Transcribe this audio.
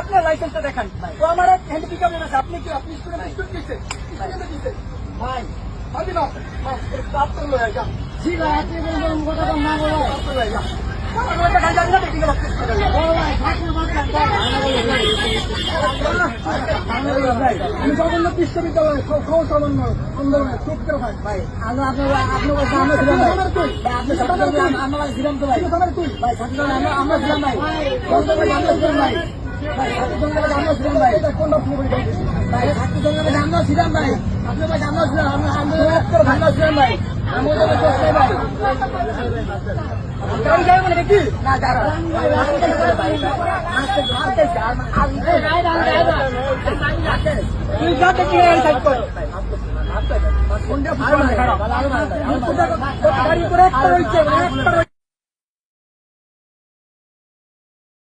আপনার লাইসেন্সটা দেখান তো আমার হ্যান্ড পিক আপনি কি আপনি ভাই আমি না আপনার লয়ে যা জি ভাই আপনি বলুন না বলো আপনার লয়ে যা আমার দেখা জগন্য বিশ্ববিদ্যালয়ে খবর সামান্য আন্দোলনে চুপ করে ভাই ভাই আমি আপনার আপনার কাছে আমরা ছিলাম ভাই আপনি ছাত্র আমরা ছিলাম তো ভাই আমার তুই ভাই ছাত্র আমরা আমরা আমরা আমরা আমরা আমরা আমরা আমরা আমরা তুই যা দেখি